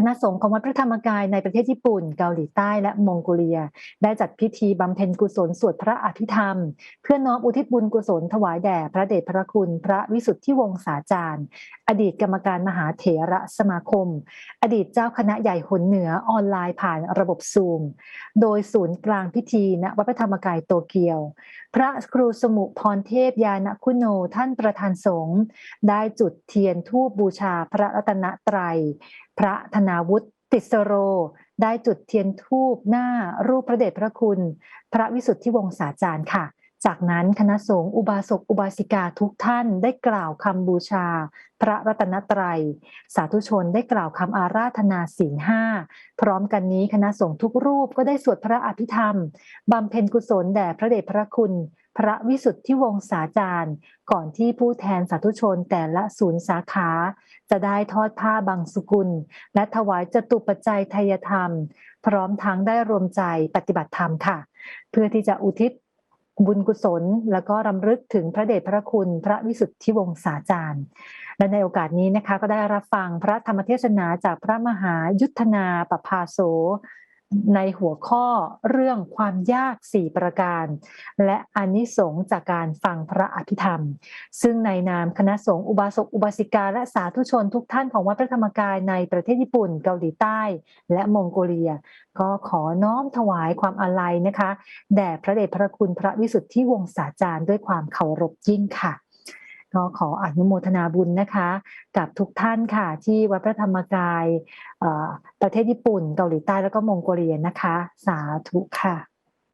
คณะสงฆ์ของวัดพระธรรมกายในประเทศญี่ปุ่น เกาหลีใต้และมองโกเลีย ได้จัดพิธีบำเพ็ญกุศลสวดพระอภิธรรม เพื่อน้อมอุทิศบุญกุศลถวายแด่พระเดชพระคุณ พระวิสุทธิวงศาจารย์ อดีตกรรมการมหาเถระสมาคม อดีตเจ้าคณะใหญ่หนเหนือออนไลน์ผ่านระบบซูม โดยศูนย์กลางพิธีณวัดพระธรรมกายโตเกียว พระครูสมุพรเทพยานคุโนท่านประธานสงฆ์ได้จุดเทียนทูบบูชาพระรัตนตรัย พระธนาวุฒิติสโร ได้จุดเทียนทูบหน้ารูปพระเดชพระคุณ พระวิสุทธิวงศาจารย์ค่ะ จากนั้นคณะสงฆ์อุบาสกอุบาสิกาทุกท่านได้กล่าวคำบูชา พระรัตนตรัย สาธุชนได้กล่าวคำอาราธนาศีลห้าพร้อมกันนี้คณะสงฆ์ทุกรูปก็ได้สวดพระอภิธรรมบำเพ็ญกุศลแด่พระเดชพระคุณ พระวิสุทธิวงศาจารย์ ก่อนที่ผู้แทนสาธุชนแต่ละศูนย์สาขา จะได้ทอดผ้าบางสุกุล และถวายจตุปัจจัยทายธรรม พร้อมทั้งได้รวมใจปฏิบัติธรรมค่ะ เพื่อที่จะอุทิศ บุญกุศล แล้วก็รำลึกถึงพระเดชพระคุณ พระวิสุทธิวงศาจารย์ และในโอกาสนี้นะคะก็ได้รับฟังพระธรรมเทศนาจากพระมหายุทธนาปภาโส ในหัวข้อเรื่องความยากสี่ประการ และอนิสงส์จากการฟังพระอภิธรรม ซึ่งในนามคณะสงฆ์อุบาสกอุบาสิกาและสาธุชนทุกท่านของวัดพระธรรมกายในประเทศญี่ปุ่น เกาหลีใต้ และมองโกเลีย ก็ขอน้อมถวายความอาลัยนะคะ แด่พระเดชพระคุณพระวิสุทธิวงศาจารย์ด้วยความเคารพยิ่งค่ะ ก็ขออนุโมทนาบุญนะคะ กับทุกท่านค่ะ ที่วัดพระธรรมกายประเทศญี่ปุ่น เกาหลีใต้แล้วก็มองโกเลียนะคะ สาธุค่ะ